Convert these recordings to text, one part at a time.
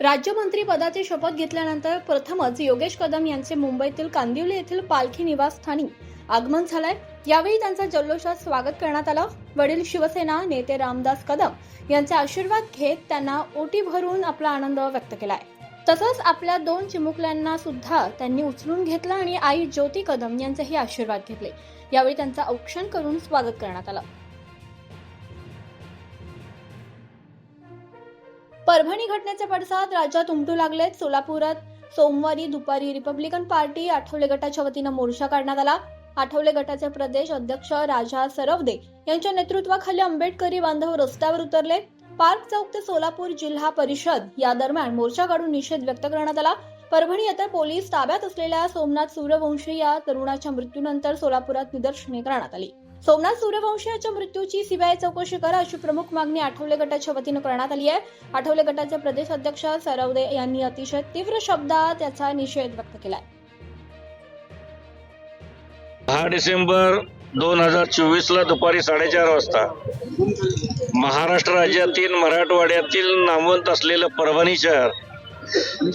राज्यमंत्री पदाची शपथ घेतल्यानंतर प्रथमच योगेश कदम यांचे मुंबईतील कांदिवली येथील पालखी निवासस्थानी आगमन झालंय. यावेळी त्यांचं जल्लोषात स्वागत करण्यात आलं. वडील शिवसेना नेते रामदास कदम यांचे आशीर्वाद घेत त्यांना ओटी भरून आपला आनंद व्यक्त केलाय. तसंच आपल्या दोन चिमुकल्यांना सुद्धा त्यांनी उचलून घेतलं आणि आई ज्योती कदम यांचेही आशीर्वाद घेतले. यावेळी त्यांचं औक्षण करून स्वागत करण्यात आलं. परभणी घटनेचे पडसाद राज्यात उमटू लागलेत. सोलापुरात सोमवारी दुपारी रिपब्लिकन पार्टी आठवले गटाच्या वतीनं मोर्चा काढण्यात आला. आठवले गटाचे प्रदेश अध्यक्ष राजा सरवदे यांच्या नेतृत्वाखाली आंबेडकरी बांधव रस्त्यावर उतरले. पार्क चौक ते सोलापूर जिल्हा परिषद या दरम्यान मोर्चा काढून निषेध व्यक्त करण्यात आला. परभणी येथे पोलीस ताब्यात असलेल्या सोमनाथ सूर्यवंशी या तरुणाच्या मृत्यूनंतर सोलापुरात निदर्शने करण्यात आली. सोमनाथ सूर्यवंशाच्या मृत्यूची सीबीआय चौकशी करा अशी प्रमुख मागणी आठवले गटाच्या वतीनं करण्यात आली आहे. आठवले गटाचे प्रदेश अध्यक्ष सरवदे यांनी अतिशय तीव्र शब्दात त्याचा निषेध व्यक्त केलाय. दहा डिसेंबर दोन हजार चोवीस ला दुपारी साडेचार वाजता महाराष्ट्र राज्यातील मराठवाड्यातील नामवंत असलेलं परभणी शहर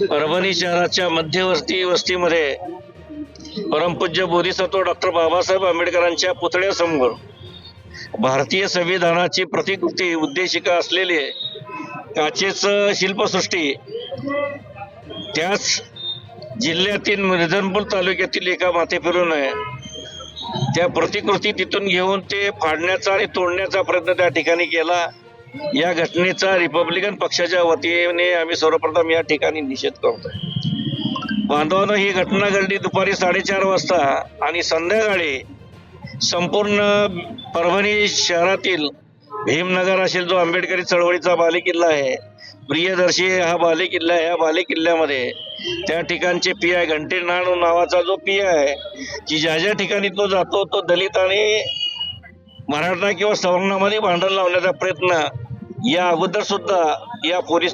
परभणी शहराच्या मध्यवर्ती वस्तीमध्ये परमपूज्य बोधिसत्व डॉक्टर बाबासाहेब आंबेडकरांच्या पुतळ्यासमोर भारतीय संविधानाची प्रतिकृती उद्देशिका असलेले काचेचं शिल्पसृष्टी त्याच जिल्ह्यातील मिर्झनपूर तालुक्यातील एका माथे फिरून आहे. त्या प्रतिकृती तिथून घेऊन ते फाडण्याचा आणि तोडण्याचा प्रयत्न त्या ठिकाणी केला. या घटनेचा रिपब्लिकन पक्षाच्या वतीने आम्ही सर्वप्रथम या ठिकाणी निषेध करतोय. बांधवानं ही घटना घडली दुपारी साडेचार वाजता आणि संध्याकाळी संपूर्ण परभणी शहरातील भीमनगर असेल जो आंबेडकरी चळवळीचा बालेकिल्ला आहे. प्रियदर्शी हा बालेकिल्ला आहे. या बालेकिल्ल्यामध्ये त्या ठिकाणचे पी आय घंटेनाड नावाचा जो पी आहे की ज्या ज्या ठिकाणी तो जातो तो दलित आणि मराठा किंवा सवर्णामध्ये भांडण लावण्याचा प्रयत्न या अगोदर सुद्धा या पोलीस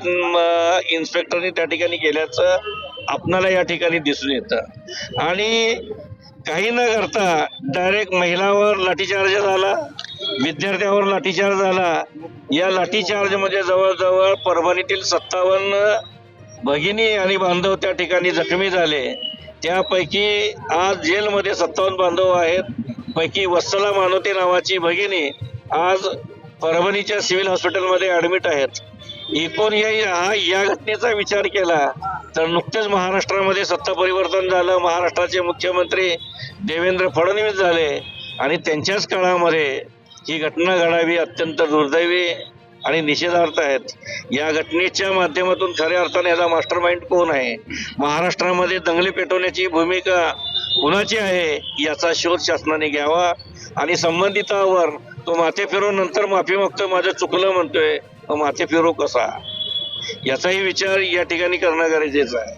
इन्स्पेक्टरने त्या ठिकाणी केल्याचं आपणाला या ठिकाणी दिसून येतं. आणि काही न करता डायरेक्ट महिलावर लाठीचार्ज झाला विद्यार्थ्यावर लाठीचार्ज झाला. या लाठीचार्जमध्ये जवळजवळ परभणीतील सत्तावन्न भगिनी आणि बांधव त्या ठिकाणी जखमी झाले. त्यापैकी आज जेलमध्ये सत्तावन्न बांधव आहेत. पैकी वत्सला मानवते नावाची भगिनी आज परभणीच्या सिव्हिल हॉस्पिटलमध्ये ॲडमिट आहेत. एकूण या हा या घटनेचा विचार केला तर नुकतेच महाराष्ट्रामध्ये सत्ता परिवर्तन झालं. महाराष्ट्राचे मुख्यमंत्री देवेंद्र फडणवीस झाले आणि त्यांच्याच काळामध्ये ही घटना घडावी अत्यंत दुर्दैवी आणि निषेधार्थ आहेत. या घटनेच्या माध्यमातून खऱ्या अर्थाने याचा मास्टर माइंड कोण आहे? महाराष्ट्रामध्ये दंगली पेटवण्याची भूमिका कुणाची आहे याचा शोध शासनाने घ्यावा आणि संबंधितावर तो माथे फिरून नंतर माफी मागतोय माझं चुकलं म्हणतोय माथे फिरो कसा? याचाही विचार या ठिकाणी करणं गरजेचं आहे.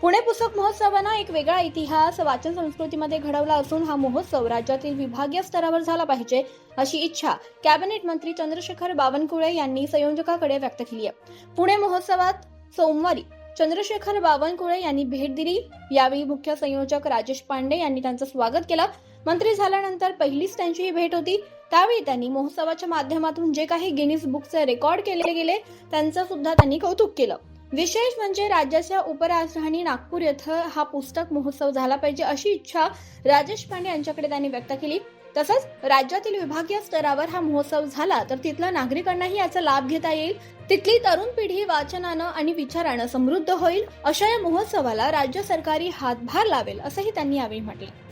पुणे पुस्तक महोत्सवानं एक वेगळा इतिहास वाचन संस्कृतीमध्ये घडवला असून हा महोत्सव राज्यातील विभागीय स्तरावर झाला पाहिजे अशी इच्छा कॅबिनेट मंत्री चंद्रशेखर बावनकुळे यांनी संयोजकाकडे व्यक्त केली आहे. पुणे महोत्सवात सोमवारी चंद्रशेखर बावनकुळे यांनी भेट दिली. यावेळी मुख्य संयोजक राजेश पांडे यांनी त्यांचं स्वागत केलं. मंत्री झाल्यानंतर पहिलीच त्यांची ही भेट होती. त्यावेळी त्यांनी महोत्सवाच्या माध्यमातून जे काही गिनीज बुकचे रेकॉर्ड केले गेले त्यांचं सुद्धा त्यांनी कौतुक केलं. विशेष म्हणजे राज्याच्या उपराजधानी नागपूर येथे हा पुस्तक महोत्सव झाला पाहिजे अशी इच्छा राजेश पांडे यांच्याकडे त्यांनी व्यक्त केली. तसंच राज्यातील विभागीय स्तरावर हा महोत्सव झाला तर तिथल्या नागरिकांनाही याचा लाभ घेता येईल. तिथली तरुण पिढी वाचनानं आणि विचारानं समृद्ध होईल अशा या महोत्सवाला राज्य सरकारी हातभार लावेल असंही त्यांनी यावेळी म्हटलं.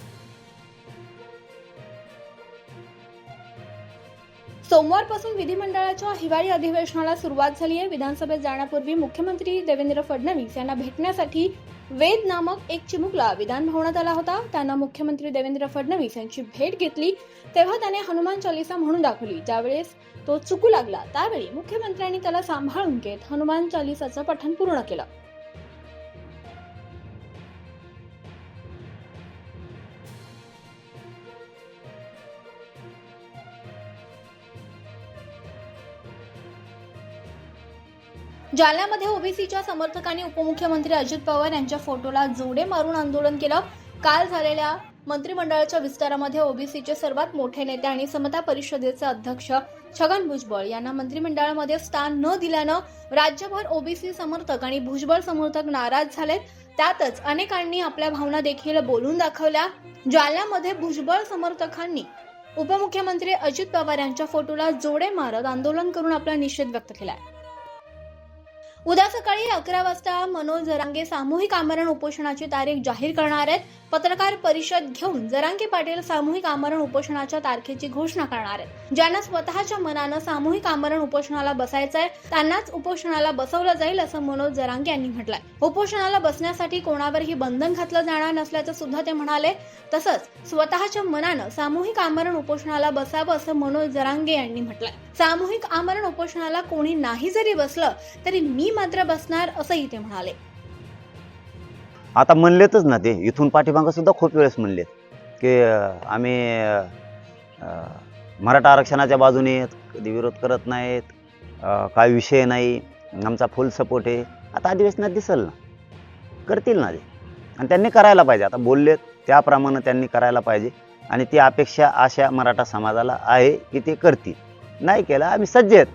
सोमवारपासून विधिमंडळाच्या हिवाळी अधिवेशनाला सुरुवात झाली आहे. विधानसभेत जाण्यापूर्वी मुख्यमंत्री देवेंद्र फडणवीस यांना भेटण्यासाठी वेद नामक एक चिमुकला विधान भवनात आला होता. त्यांना मुख्यमंत्री देवेंद्र फडणवीस यांची भेट घेतली. तेव्हा त्याने हनुमान चालिसा म्हणून दाखवली. ज्यावेळेस तो चुकू लागला त्यावेळी मुख्यमंत्र्यांनी त्याला सांभाळून घेत हनुमान चालिसाचं पठण पूर्ण केलं. जालन्यामध्ये ओबीसीच्या समर्थकांनी उपमुख्यमंत्री अजित पवार यांच्या फोटोला जोडे मारून आंदोलन केलं. काल झालेल्या मंत्रिमंडळाच्या विस्तारामध्ये ओबीसीचे सर्वात मोठे नेते आणि समता परिषदेचे अध्यक्ष छगन भुजबळ यांना मंत्रिमंडळामध्ये स्थान न दिल्यानं राज्यभर ओबीसी समर्थक आणि भुजबळ समर्थक नाराज झालेत. त्यातच अनेकांनी आपल्या भावना देखील बोलून दाखवल्या. जालन्यामध्ये भुजबळ समर्थकांनी उपमुख्यमंत्री अजित पवार यांच्या फोटोला जोडे मारत आंदोलन करून आपला निषेध व्यक्त केलाय. उद्या सकाळी अकरा वाजता मनोज जरांगे सामूहिक आमरण उपोषणाची तारीख जाहीर करणार आहेत. पत्रकार परिषद घेऊन जरांगे पाटील सामूहिक आमरण उपोषणाच्या तारखेची घोषणा करणार आहेत. ज्यांना स्वतःच्या मनानं सामूहिक आमरण उपोषणाला बसायचं आहे त्यांनाच उपोषणाला बसवलं जाईल असं मनोज जरांगे यांनी म्हटलंय. उपोषणाला बसण्यासाठी कोणावरही बंधन घातलं जाणार नसल्याचं सुद्धा ते म्हणाले. तसंच स्वतःच्या मनानं सामूहिक आमरण उपोषणाला बसावं असं मनोज जरांगे यांनी म्हटलंय. सामूहिक आमरण उपोषणाला कोणी नाही जरी बसलं तरी मी मात्र बसणार असंही ते म्हणाले. आता म्हणलेतच ना ते इथून पाठीमागं सुद्धा खूप वेळेस म्हणलेत की आम्ही मराठा आरक्षणाच्या बाजूने कधी विरोध करत नाहीत काय विषय नाही आमचा फुल सपोर्ट आहे. आता अधिवेशनात दिसेल ना करतील ना ते. आणि त्यांनी करायला पाहिजे आता बोललेत त्याप्रमाणे त्यांनी करायला पाहिजे. आणि ती अपेक्षा अशा मराठा समाजाला आहे की ते करतील. नाही केलं आम्ही सज्ज आहेत.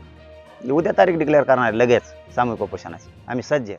उद्या तारीख डिक्लेअर करणार आहे लगेच सामूहिक उपोषणाची. आम्ही सज्ज आहे.